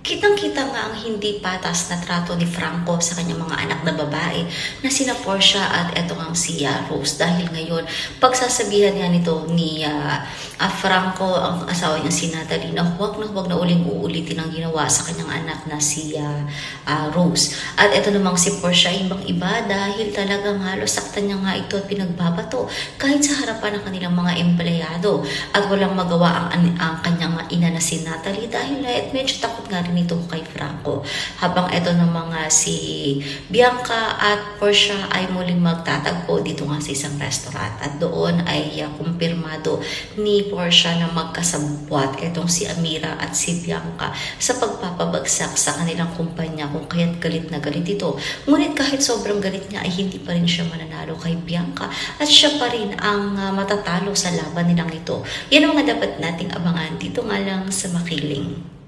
Kitang-kita nga ang hindi patas na trato ni Franco sa kanyang mga anak na babae na sina Portia at eto ang si Rose dahil ngayon pagsasabihan nga nito ni ah, ah, Franco ang asawa niya si Natalie na huwag na huwag na uling uulitin ang ginawa sa kanyang anak na si ah, ah, Rose. At eto namang si Portia ibang iba dahil talagang halos saktan niya nga ito at pinagbabato kahit sa harapan ng kanilang mga empleyado at walang magawa ang, ang kanyang ina na si Natalie dahil eh, medyo takot nga rin ito kay Franco. Habang ito ng mga si Bianca at Portia ay muling magtatagpo dito nga sa isang restaurant at doon ay uh, kumpirmado ni Portia na magkasabwat itong si Amira at si Bianca sa pagpapabagsak sa kanilang kumpanya kung kaya't galit na galit ito. Ngunit kahit sobrang galit niya ay hindi pa rin siya mananalo kay Bianca at siya pa rin ang uh, matatalo sa laban nilang ito. Yan ang mga dapat nating abangan dito nga lang sa Makiling.